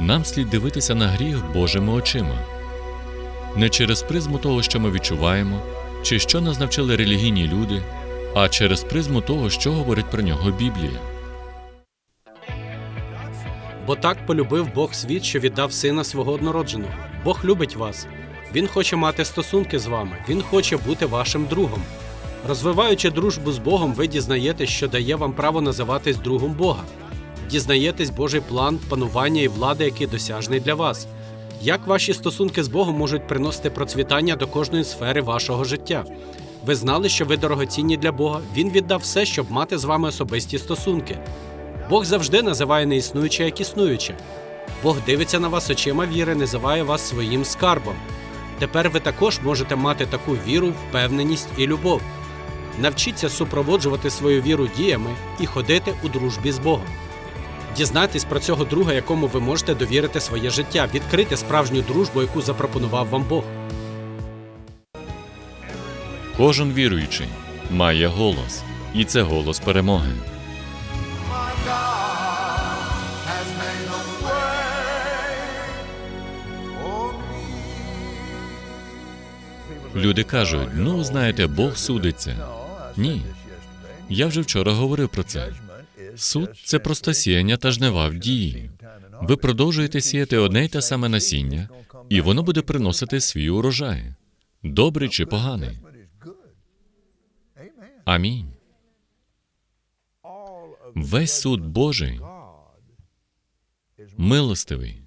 Нам слід дивитися на гріх Божими очима, не через призму того, що ми відчуваємо, чи що нас навчили релігійні люди, а через призму того, що говорить про нього Біблія. Бо так полюбив Бог світ, що віддав сина свого однородженого. Бог любить вас. Він хоче мати стосунки з вами, він хоче бути вашим другом. Розвиваючи дружбу з Богом, ви дізнаєтесь, що дає вам право називатись другом Бога. Дізнаєтесь Божий план, панування і влади, який досяжний для вас. Як ваші стосунки з Богом можуть приносити процвітання до кожної сфери вашого життя? Ви знали, що ви дорогоцінні для Бога. Він віддав все, щоб мати з вами особисті стосунки. Бог завжди називає неіснуюче як існуюче. Бог дивиться на вас очима віри, називає вас своїм скарбом. Тепер ви також можете мати таку віру, впевненість і любов. Навчіться супроводжувати свою віру діями і ходити у дружбі з Богом. Дізнайтесь про цього друга, якому ви можете довірити своє життя, відкрити справжню дружбу, яку запропонував вам Бог. Кожен віруючий має голос, і це голос перемоги. Люди кажуть: ну, знаєте, Бог судиться. Ні. Я вже вчора говорив про це. Суд це просто сіяння та жнива в дії. Ви продовжуєте сіяти одне й те саме насіння, і воно буде приносити свій урожай. Добрий чи поганий. Амінь. Весь суд Божий милостивий.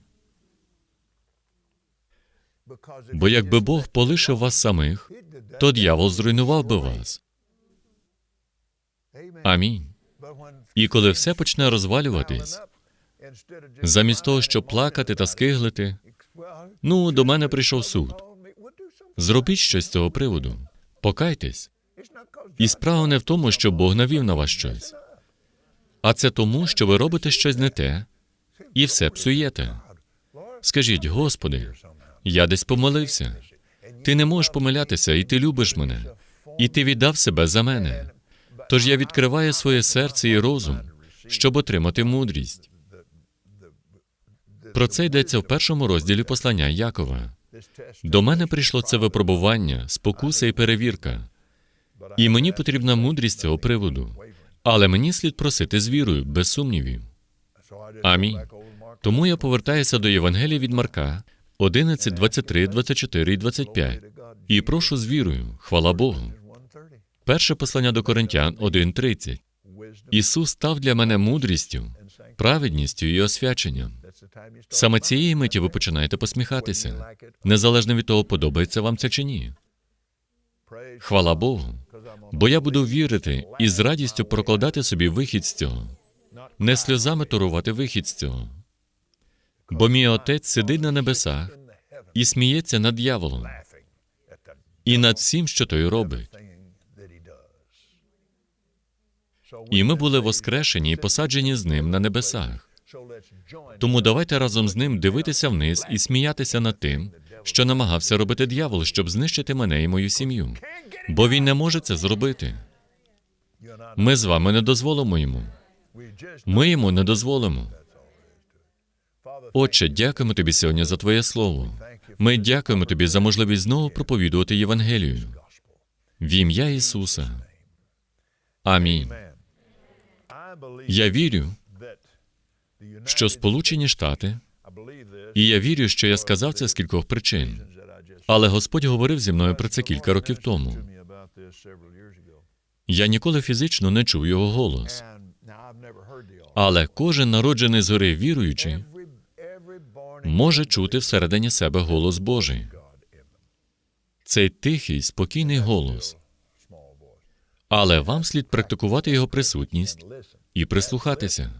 Бо якби Бог полишив вас самих, то дьявол зруйнував би вас. Амінь. І коли все почне розвалюватись, замість того, щоб плакати та скиглити, ну, до мене прийшов суд. Зробіть щось з цього приводу. Покайтесь. І справа не в тому, що Бог навів на вас щось, а це тому, що ви робите щось не те і все псуєте. Скажіть, Господи, я десь помилився. Ти не можеш помилятися, і ти любиш мене, і ти віддав себе за мене. Тож я відкриваю своє серце і розум, щоб отримати мудрість. Про це йдеться в першому розділі послання Якова. До мене прийшло це випробування, спокуса і перевірка. І мені потрібна мудрість цього приводу. Але мені слід просити з вірою, без сумнівів. Амінь. Тому я повертаюся до Євангелія від Марка 11, 23, 24 і 25. І прошу з вірою, хвала Богу. Перше послання до Коринтян 1.30. Ісус став для мене мудрістю, праведністю і освяченням. Саме цієї миті ви починаєте посміхатися, незалежно від того, подобається вам це чи ні. Хвала Богу. Бо я буду вірити і з радістю прокладати собі вихід з цього, не сльозами турувати вихід з цього. Бо мій отець сидить на небесах і сміється над дьяволом і над всім, що той робить. І ми були воскрешені і посаджені з ним на небесах. Тому давайте разом з ним дивитися вниз і сміятися над тим, що намагався робити дьявол, щоб знищити мене і мою сім'ю. Бо він не може це зробити. Ми з вами не дозволимо йому. Ми йому не дозволимо. Отче, дякуємо тобі сьогодні за Твоє слово. Ми дякуємо тобі за можливість знову проповідувати Євангелію. В ім'я Ісуса. Амінь. Я вірю, що Сполучені Штати, і я вірю, що я сказав це з кількох причин. Але Господь говорив зі мною про це кілька років тому. Я ніколи фізично не чув його голос. Але кожен народжений згори віруючий може чути всередині себе голос Божий. Цей тихий, спокійний голос. Але вам слід практикувати його присутність і прислухатися.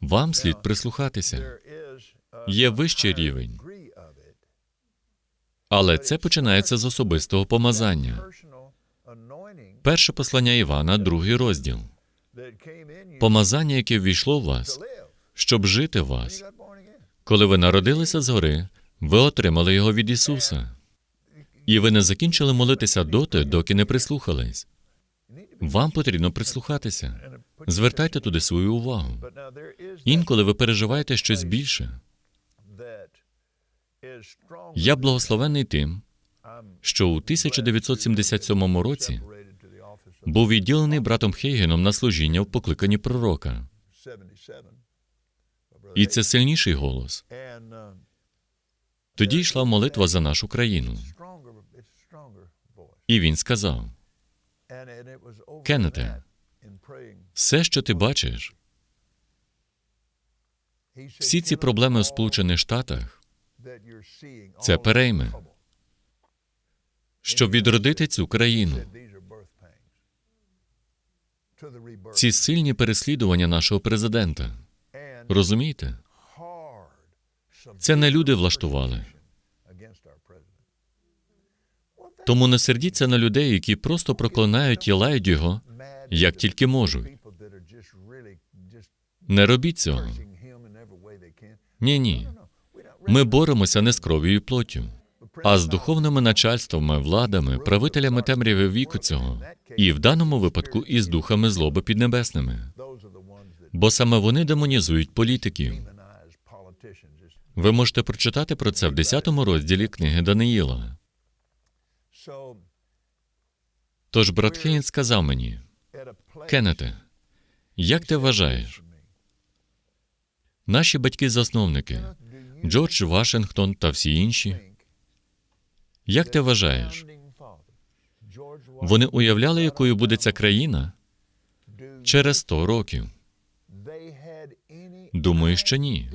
Вам слід прислухатися. Є вищий рівень, але це починається з особистого помазання. Перше послання Івана, другий розділ. Помазання, яке ввійшло в вас, щоб жити в вас. Коли ви народилися згори, ви отримали його від Ісуса. І ви не закінчили молитися доти, доки не прислухались. Вам потрібно прислухатися. Звертайте туди свою увагу. Інколи ви переживаєте щось більше. Я благословений тим, що у 1977 році був відділений братом Хейгеном на служіння в покликанні пророка. І це сильніший голос. Тоді йшла молитва за нашу країну. І він сказав: Кеннете, все, що ти бачиш, всі ці проблеми в Сполучених Штатах, це перейме, щоб відродити цю країну. Ці сильні переслідування нашого президента. Розумієте? Це не люди влаштували. Тому не сердіться на людей, які просто проклинають і лають його, як тільки можуть. Не робіть цього. Ні, ні. Ми боремося не з кров'ю і плоттю, а з духовними начальствами, владами, правителями темряви віку цього, і в даному випадку із духами злоби піднебесними. Бо саме вони демонізують політиків. Ви можете прочитати про це в 10 розділі книги Даниїла. Тож брат Хейн сказав мені: Кеннете, як ти вважаєш? Наші батьки-засновники, Джордж Вашингтон та всі інші, як ти вважаєш? Вони уявляли, якою буде ця країна через 100 років? Думаю, що ні.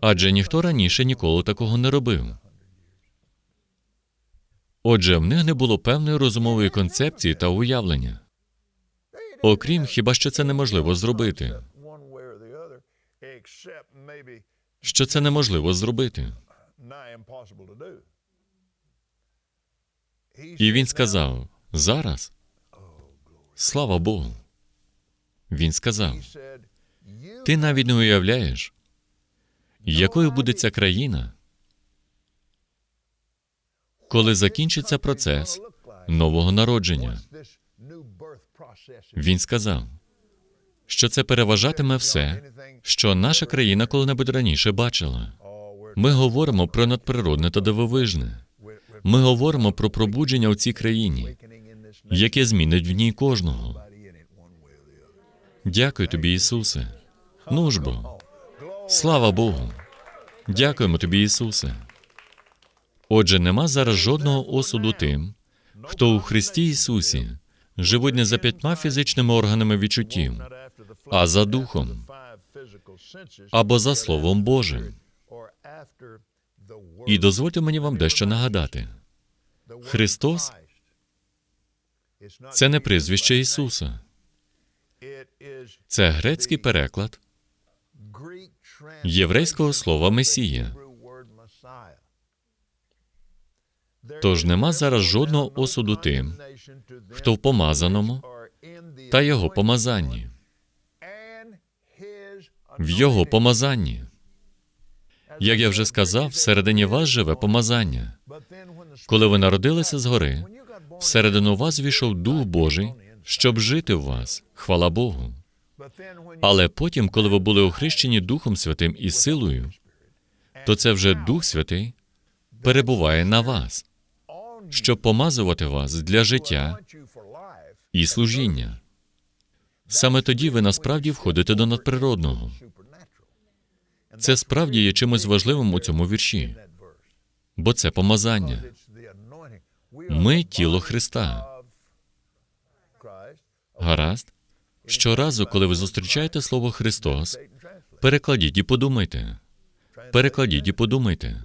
Адже ніхто раніше ніколи такого не робив. Отже, в них не було певної розумової концепції та уявлення. Окрім хіба що це неможливо зробити. Що це неможливо зробити. І він сказав: зараз, слава Богу. Він сказав: ти навіть не уявляєш, якою буде ця країна, коли закінчиться процес нового народження. Він сказав, що це переважатиме все, що наша країна коли-небудь раніше бачила. Ми говоримо про надприродне та дивовижне. Ми говоримо про пробудження у цій країні, яке змінить в ній кожного. Дякую тобі, Ісусе. Ну ж бо, слава Богу. Дякуємо тобі, Ісусе. Отже, нема зараз жодного осуду тим, хто у Христі Ісусі живуть не за п'ятьма фізичними органами відчуттів, а за духом або за Словом Божим. І дозвольте мені вам дещо нагадати: Христос це не прізвище Ісуса, це грецький переклад єврейського слова Месія. Тож нема зараз жодного осуду тим, хто в помазаному та його помазанні, в його помазанні. Як я вже сказав, всередині вас живе помазання. Коли ви народилися згори, всередину вас війшов Дух Божий, щоб жити в вас. Хвала Богу. Але потім, коли ви були охрещені Духом Святим і силою, то це вже Дух Святий перебуває на вас, щоб помазувати вас для життя і служіння. Саме тоді ви насправді входите до надприродного. Це справді є чимось важливим у цьому вірші, бо це помазання. Ми тіло Христа. Гаразд? Щоразу, коли ви зустрічаєте слово Христос, перекладіть і подумайте. Перекладіть і подумайте,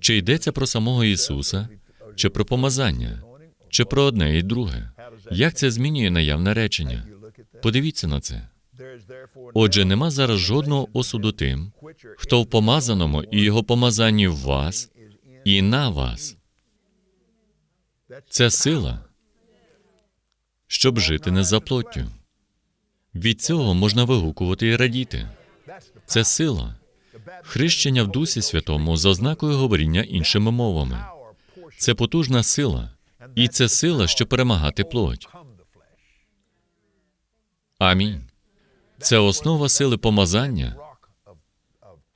чи йдеться про самого Ісуса, чи про помазання, чи про одне і друге. Як це змінює наявне речення? Подивіться на це. Отже, нема зараз жодного осуду тим, хто в помазаному і його помазанні в вас і на вас. Це сила, щоб жити не за плоттю. Від цього можна вигукувати і радіти. Це сила, хрещення в Дусі Святому з ознакою говоріння іншими мовами. Це потужна сила, і це сила, щоб перемагати плоть. Амінь. Це основа сили помазання,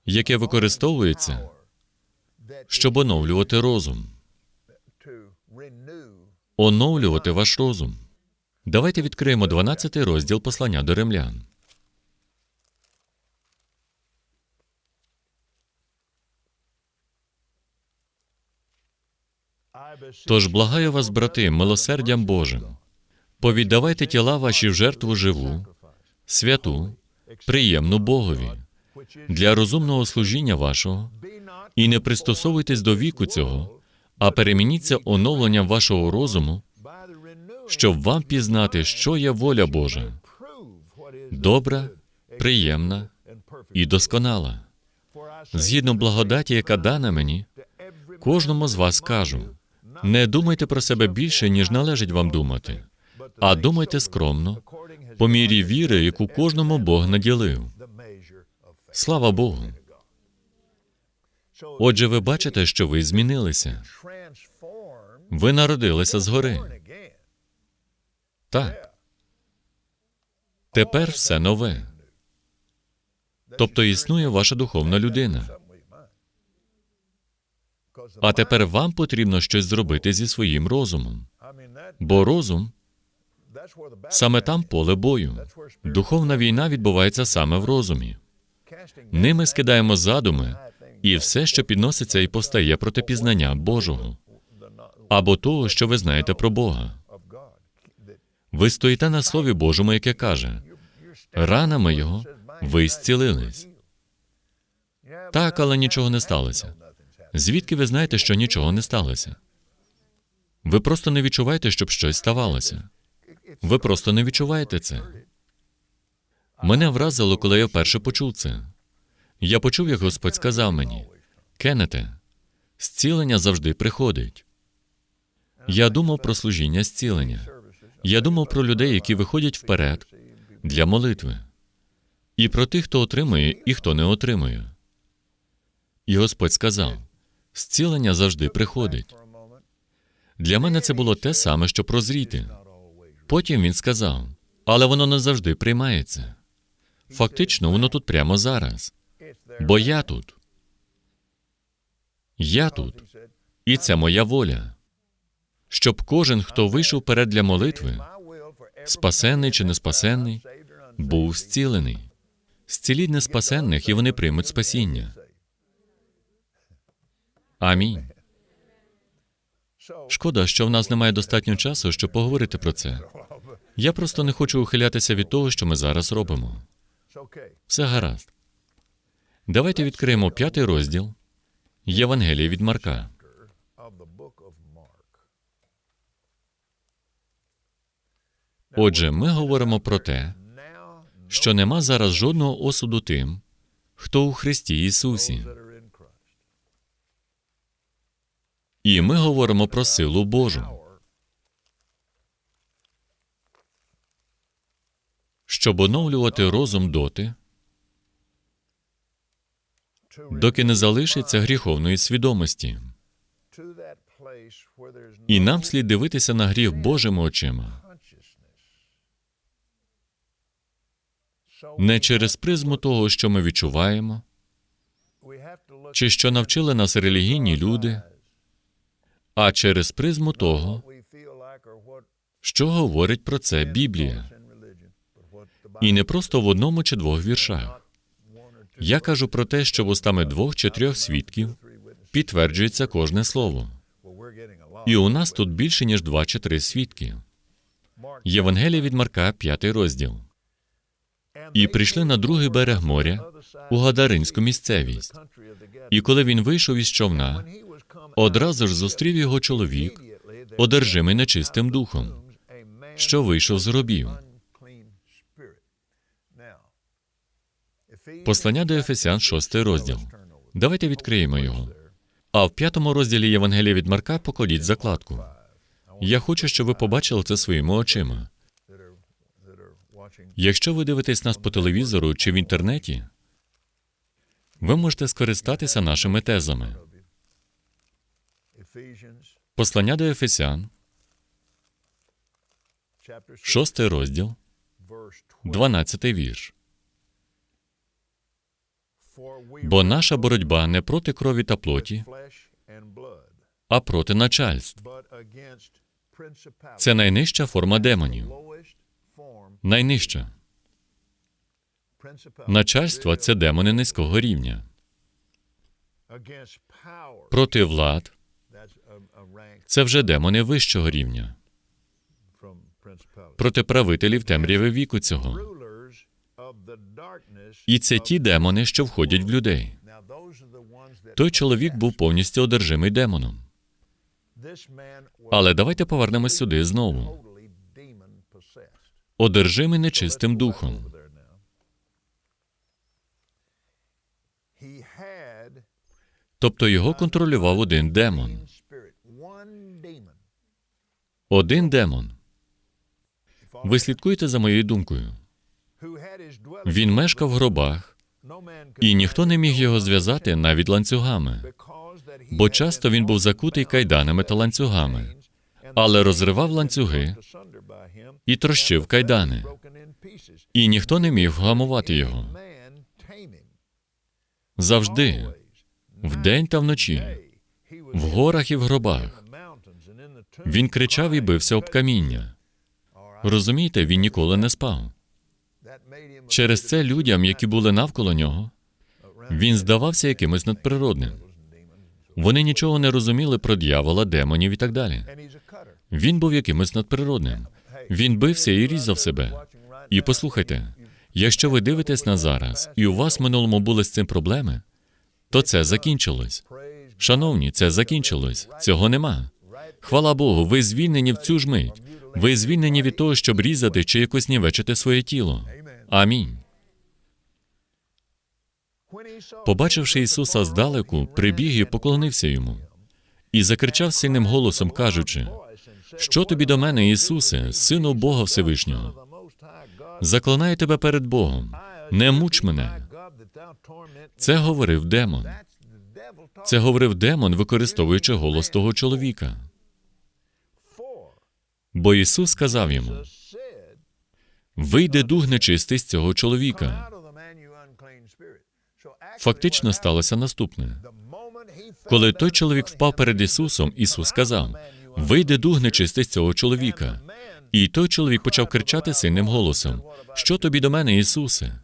яке використовується щоб оновлювати розум, оновлювати ваш розум. Давайте відкриємо 12 розділ послання до римлян. Тож благаю вас, брати, милосердям Божим, повіддавайте тіла ваші в жертву живу, святу, приємну Богові, для розумного служіння вашого, і не пристосовуйтесь до віку цього, а перемініться оновленням вашого розуму, щоб вам пізнати, що є воля Божа, добра, приємна і досконала. Згідно благодаті, яка дана мені, кожному з вас кажу: не думайте про себе більше, ніж належить вам думати, а думайте скромно, по мірі віри, яку кожному Бог наділив. Слава Богу! Отже, ви бачите, що ви змінилися. Ви народилися згори. Так. Тепер все нове. Тобто існує ваша духовна людина. А тепер вам потрібно щось зробити зі своїм розумом. Бо розум саме там поле бою. Духовна війна відбувається саме в розумі. Ними скидаємо задуми і все, що підноситься і постає проти пізнання Божого або того, що ви знаєте про Бога. Ви стоїте на Слові Божому, яке каже: ранами його ви зцілились. Так, але нічого не сталося. Звідки ви знаєте, що нічого не сталося? Ви просто не відчуваєте, щоб щось ставалося. Ви просто не відчуваєте це. Мене вразило, коли я вперше почув це. Я почув, як Господь сказав мені: Кеннете, зцілення завжди приходить. Я думав про служіння зцілення. Я думав про людей, які виходять вперед для молитви, і про тих, хто отримує і хто не отримує. І Господь сказав: зцілення завжди приходить. Для мене це було те саме, що прозріти. Потім він сказав: але воно не завжди приймається. Фактично, воно тут прямо зараз. Бо я тут. Я тут. І це моя воля. Щоб кожен, хто вийшов перед для молитви, "My will for every спасенний чи не спасенний, був зцілений. Зціліть неспасенних, і вони приймуть спасіння. Амінь. Шкода, що в нас немає достатньо часу, щоб поговорити про це. Я просто не хочу ухилятися від того, що ми зараз робимо. Все гаразд. Давайте відкриємо п'ятий розділ Євангелія від Марка. Отже, ми говоримо про те, що нема зараз жодного осуду тим, хто у Христі Ісусі. І ми говоримо про силу Божу, щоб оновлювати розум доти, доки не залишиться гріховної свідомості. І нам слід дивитися на гріх Божими очима, не через призму того, що ми відчуваємо, чи що навчили нас релігійні люди, а через призму того, що говорить про це Біблія, і не просто в одному чи двох віршах. Я кажу про те, що вустами двох чи трьох свідків підтверджується кожне слово. І у нас тут більше ніж два чи три свідки. Євангелія від Марка, п'ятий розділ. І прийшли на другий берег моря у Гадаринську місцевість. І коли він вийшов із човна, одразу ж зустрів його чоловік, одержимий нечистим духом, що вийшов з робів. Послання до Ефесян, шостий розділ. Давайте відкриємо його. А в п'ятому розділі Євангелія від Марка покладіть закладку. Я хочу, щоб ви побачили це своїми очима. Якщо ви дивитесь нас по телевізору чи в інтернеті, ви можете скористатися нашими тезами. Послання до Ефесян, 6 шостий розділ, 12. дванадцятий вірш. Бо наша боротьба не проти крові та плоті, а проти начальств. Це найнижча форма демонів. Найнижча. Начальство це демони низького рівня. Проти влад це вже демони вищого рівня. Проти правителів темряви віку цього. І це ті демони, що входять в людей. Той чоловік був повністю одержимий демоном. Але давайте повернемось сюди знову. Одержимий нечистим духом. Тобто його контролював один демон. Один демон. Ви слідкуєте за моєю думкою. Він мешкав в гробах, і ніхто не міг його зв'язати навіть ланцюгами, бо часто він був закутий кайданами та ланцюгами, але розривав ланцюги і трощив кайдани, і ніхто не міг вгамувати його. Завжди, вдень та вночі, в горах і в гробах. Він кричав і бився об каміння. Розумієте, він ніколи не спав. Через це людям, які були навколо нього, він здавався якимось надприродним. Вони нічого не розуміли про дьявола, демонів і так далі. Він був якимось надприродним. Він бився і різав себе. І послухайте, якщо ви дивитесь на зараз, і у вас в минулому були з цим проблеми, то це закінчилось. Шановні, це закінчилось. Цього нема. Хвала Богу, ви звільнені в цю ж мить. Ви звільнені від того, щоб різати чи якось нівечити своє тіло. Амінь. Побачивши Ісуса здалеку, прибіг і поклонився йому. І закричав сильним голосом, кажучи: Що тобі до мене, Ісусе, сину Бога Всевишнього? Заклинаю тебе перед Богом. Не муч мене. Це говорив демон. Це говорив демон, використовуючи голос того чоловіка. Бо Ісус сказав йому: Вийде дух нечистий з цього чоловіка. Фактично сталося наступне. Коли той чоловік впав перед Ісусом, Ісус сказав: Вийде дух нечистий з цього чоловіка. І той чоловік почав кричати сильним голосом: Що тобі до мене, Ісусе?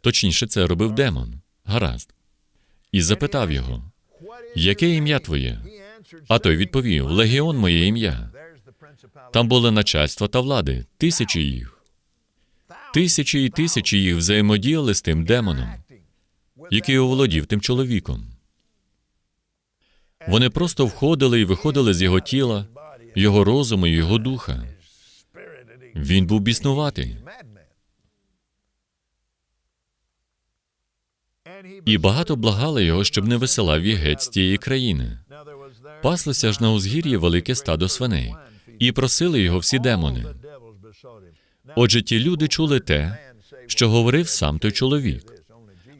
Точніше, це робив демон. Гаразд. І запитав його: Яке ім'я твоє? А той відповів: Легіон моє ім'я. Там були начальства та влади, тисячі їх. Тисячі і тисячі їх взаємодіяли з тим демоном, який оволодів тим чоловіком. Вони просто входили і виходили з його тіла, його розуму і його духа. Він був біснуватий. І багато благали його, щоб не висилав їх геть з тієї країни. Паслося ж на узгір'ї велике стадо свиней, і просили його всі демони. Отже, ті люди чули те, що говорив сам той чоловік,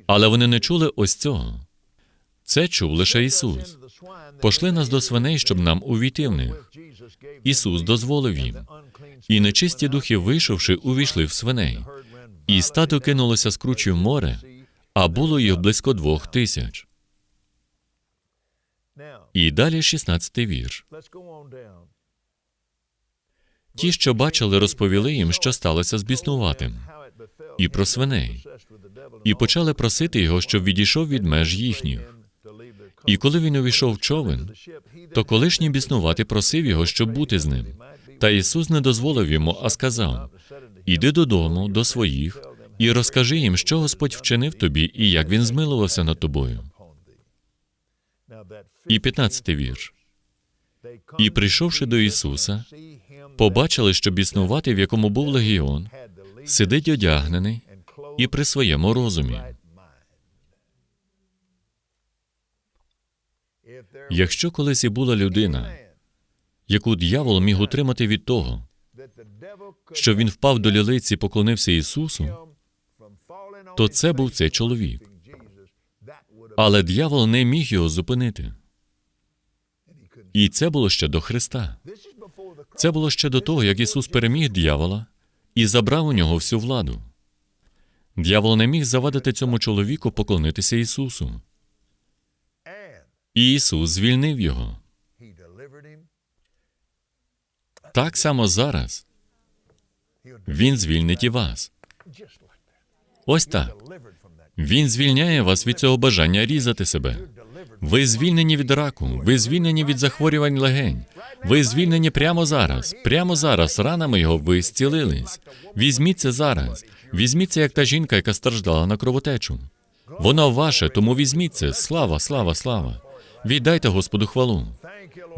але вони не чули ось цього. Це чув лише Ісус. Пошли нас до свиней, щоб нам увійти в них. Ісус дозволив їм. І нечисті духи, вийшовши, увійшли в свиней. І стадо кинулося з кручі в море, а було їх близько двох тисяч. І далі 16 вірш. Ті, що бачили, розповіли їм, що сталося з біснуватим, і про свиней, і почали просити його, щоб відійшов від меж їхніх. І коли він увійшов в човен, то колишній біснуватий просив його, щоб бути з ним. Та Ісус не дозволив йому, а сказав: Іди додому, до своїх, і розкажи їм, що Господь вчинив тобі і як він змилувався над тобою. І 15 вірш. І прийшовши до Ісуса, побачили, що біснуватий, в якому був легіон, сидить одягнений і при своєму розумі. Якщо колись і була людина, яку дьявол міг утримати від того, що він впав до лілиці і поклонився Ісусу, то це був цей чоловік. Але дьявол не міг його зупинити. І це було ще до Христа. Це було ще до того, як Ісус переміг дьявола і забрав у нього всю владу. Дьявол не міг завадити цьому чоловіку поклонитися Ісусу. І Ісус звільнив його. Так само зараз Він звільнить і вас. Ось так. Він звільняє вас від цього бажання різати себе. Ви звільнені від раку, ви звільнені від захворювань легень. Ви звільнені прямо зараз. Прямо зараз ранами його ви зцілились. Візьміть це зараз. Візьміть це, як та жінка, яка страждала на кровотечу. Воно ваше, тому візьміть це. Слава, слава, слава. Віддайте Господу хвалу.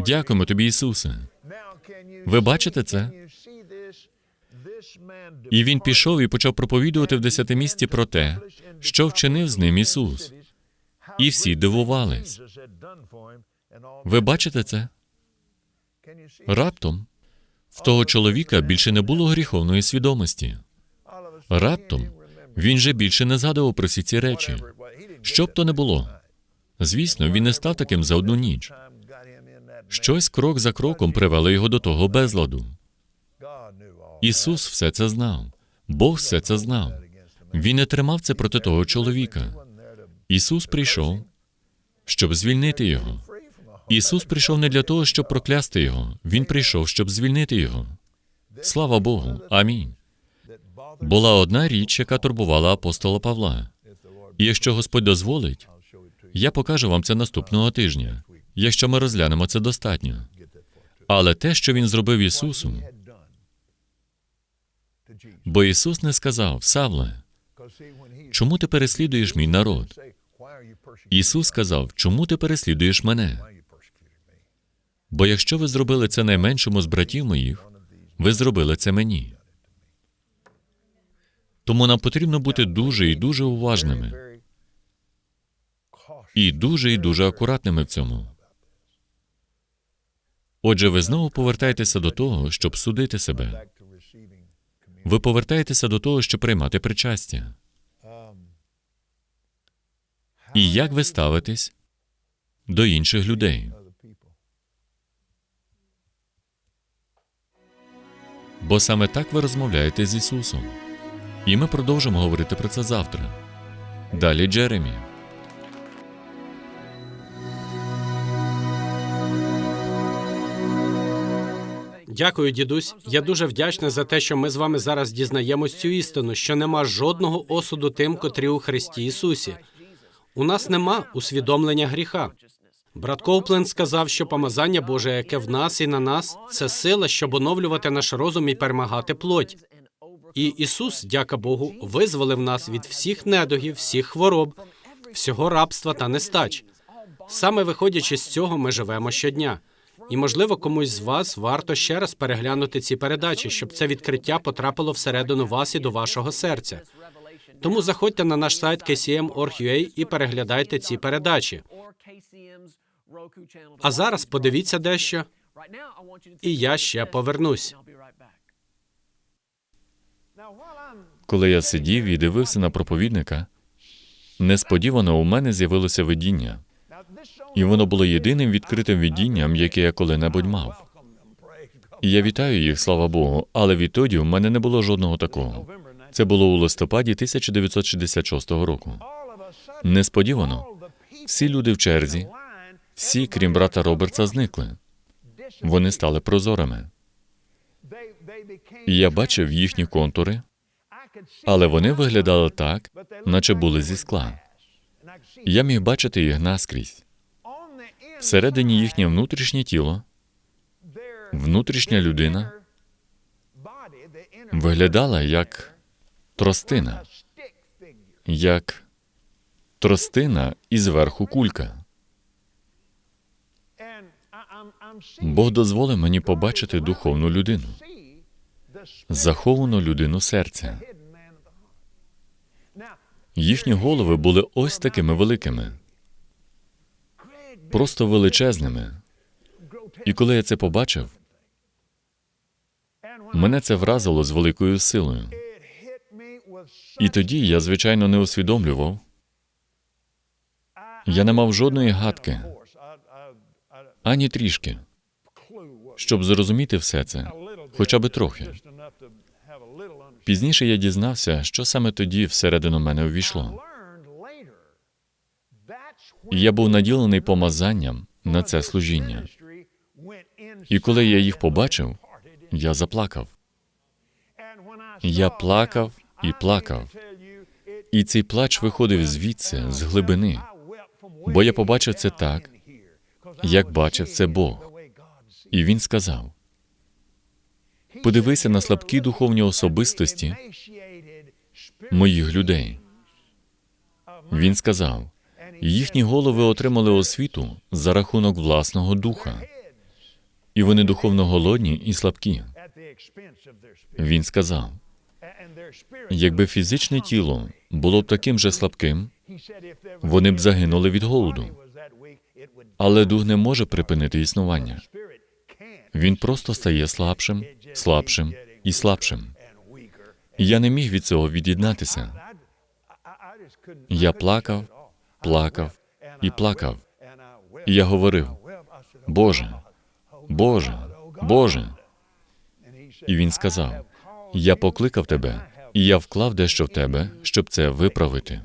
Дякуємо тобі, Ісусе. Ви бачите це? І він пішов і почав проповідувати в десятимісті про те, що вчинив з ним Ісус. І всі дивувались. Ви бачите це? Раптом в того чоловіка більше не було гріховної свідомості. Раптом він же більше не згадував про всі ці речі. Що б то не було. Звісно, він не став таким за одну ніч. Щось крок за кроком привело його до того безладу. Ісус все це знав. Бог все це знав. Він не тримав це проти того чоловіка. Ісус прийшов, щоб звільнити його. Ісус прийшов не для того, щоб проклясти його. Він прийшов, щоб звільнити його. Слава Богу. Амінь. Була одна річ, яка турбувала апостола Павла. І якщо Господь дозволить, я покажу вам це наступного тижня, якщо ми розглянемо це достатньо. Але те, що він зробив Ісусу, бо Ісус не сказав, Савле, чому ти переслідуєш мій народ? Ісус сказав, чому ти переслідуєш мене? Бо якщо ви зробили це найменшому з братів моїх, ви зробили це мені. Тому нам потрібно бути дуже і дуже уважними, і дуже і дуже акуратними в цьому. Отже, ви знову повертаєтеся до того, щоб судити себе. Ви повертаєтеся до того, щоб приймати причастя. І як ви ставитесь до інших людей? Бо саме так ви розмовляєте з Ісусом. І ми продовжимо говорити про це завтра. Далі Джеремі. Дякую, дідусь. Я дуже вдячний за те, що ми з вами зараз дізнаємось цю істину, що нема жодного осуду тим, котрі у Христі Ісусі. У нас нема усвідомлення гріха. Брат Коупленд сказав, що помазання Боже, яке в нас і на нас, це сила, щоб оновлювати наш розум і перемагати плоть. І Ісус, дяка Богу, визволив нас від всіх недугів, всіх хвороб, всього рабства та нестач. Саме виходячи з цього, ми живемо щодня. І, можливо, комусь з вас варто ще раз переглянути ці передачі, щоб це відкриття потрапило всередину вас і до вашого серця. Тому заходьте на наш сайт kcm.org.ua і переглядайте ці передачі. А зараз подивіться дещо, і я ще повернусь. Коли я сидів і дивився на проповідника, несподівано у мене з'явилося видіння, і воно було єдиним відкритим видінням, яке я коли-небудь мав. І я вітаю їх, слава Богу, але відтоді у мене не було жодного такого. Це було у листопаді 1966 року. Несподівано, всі люди в черзі, всі, крім брата Робертса, зникли. Вони стали прозорими. я бачив їхні контури, але вони виглядали так, наче були зі скла. Я міг бачити їх наскрізь. Всередині їхнє внутрішнє тіло, внутрішня людина виглядала як тростина, як тростина і зверху кулька. Бог дозволив мені побачити духовну людину, заховану людину серця. Їхні голови були ось такими великими, просто величезними. І коли я це побачив, мене це вразило з великою силою. І тоді я, звичайно, не усвідомлював. Я не мав жодної гадки, ані трішки, щоб зрозуміти все це, хоча би трохи. Пізніше я дізнався, що саме тоді всередину мене увійшло. Я був наділений помазанням на це служіння. І коли я їх побачив, я заплакав. Я плакав і плакав. І цей плач виходив звідси, з глибини, бо я побачив це так, як бачив це Бог. І він сказав: подивися на слабкі духовні особистості моїх людей. Він сказав: їхні голови отримали освіту за рахунок власного духа, і вони духовно голодні і слабкі. Він сказав: якби фізичне тіло було б таким же слабким, вони б загинули від голоду. Але дух не може припинити існування. Він просто стає слабшим, слабшим і слабшим. Я не міг від цього від'єднатися. Я плакав, плакав і плакав. І я говорив: Боже, Боже, Боже. І він сказав: Я покликав тебе, і я вклав дещо в тебе, щоб це виправити.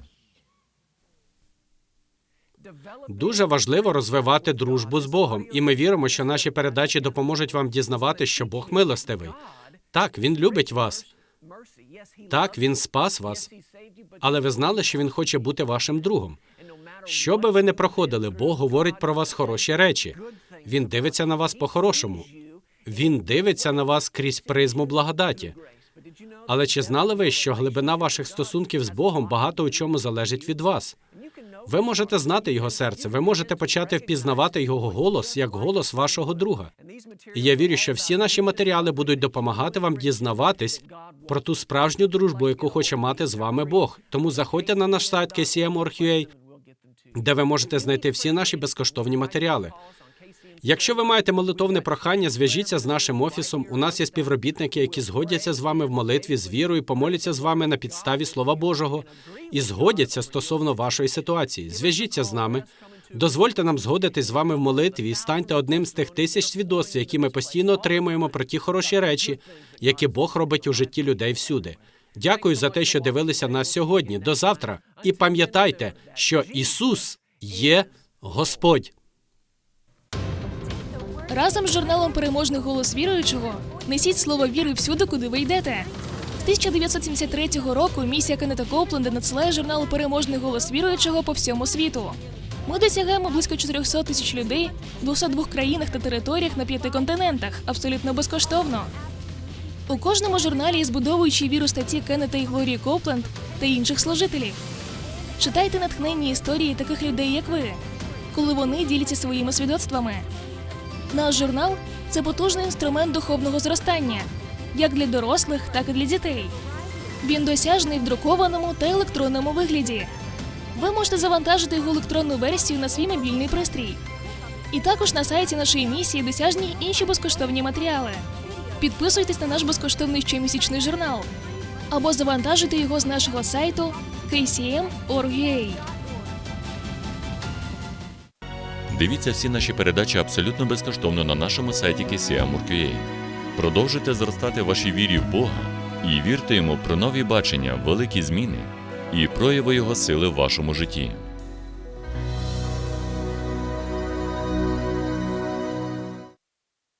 Дуже важливо розвивати дружбу з Богом, і ми віримо, що наші передачі допоможуть вам дізнавати, що Бог милостивий. Так, він любить вас. Так, він спас вас. Але ви знали, що він хоче бути вашим другом. Що би ви не проходили, Бог говорить про вас хороші речі. Він дивиться на вас по-хорошому. Він дивиться на вас крізь призму благодаті. Але чи знали ви, що глибина ваших стосунків з Богом багато у чому залежить від вас? Ви можете знати його серце, ви можете почати впізнавати його голос як голос вашого друга. І я вірю, що всі наші матеріали будуть допомагати вам дізнаватись про ту справжню дружбу, яку хоче мати з вами Бог. Тому заходьте на наш сайт KCM.org.ua, де ви можете знайти всі наші безкоштовні матеріали. Якщо ви маєте молитовне прохання, зв'яжіться з нашим офісом. У нас є співробітники, які згодяться з вами в молитві з вірою, помоляться з вами на підставі Слова Божого і згодяться стосовно вашої ситуації. Зв'яжіться з нами. Дозвольте нам згодитись з вами в молитві і станьте одним з тих тисяч свідоцтв, які ми постійно отримуємо про ті хороші речі, які Бог робить у житті людей всюди. Дякую за те, що дивилися нас сьогодні. До завтра. І пам'ятайте, що Ісус є Господь. Разом з журналом Переможний голос віруючого несіть слово віри всюди, куди ви йдете. З 1973 року місія Кеннета Копленда надсилає журнал Переможний голос віруючого по всьому світу. Ми досягаємо близько 400 тисяч людей в 202 країнах та територіях на п'яти континентах абсолютно безкоштовно. У кожному журналі є збудовуючі віру статті Кеннета і Глорії Копленд та інших служителів. Читайте натхненні історії таких людей, як ви, коли вони діляться своїми свідоцтвами. Наш журнал це потужний інструмент духовного зростання, як для дорослих, так і для дітей. Він досяжний в друкованому та електронному вигляді. Ви можете завантажити його електронну версію на свій мобільний пристрій. І також на сайті нашої місії досяжні інші безкоштовні матеріали. Підписуйтесь на наш безкоштовний щомісячний журнал або завантажуйте його з нашого сайту kcm.org.ua. Дивіться всі наші передачі абсолютно безкоштовно на нашому сайті KCM.org.ua. Продовжуйте зростати вашій вірі в Бога і вірте йому про нові бачення, великі зміни і прояви Його сили в вашому житті.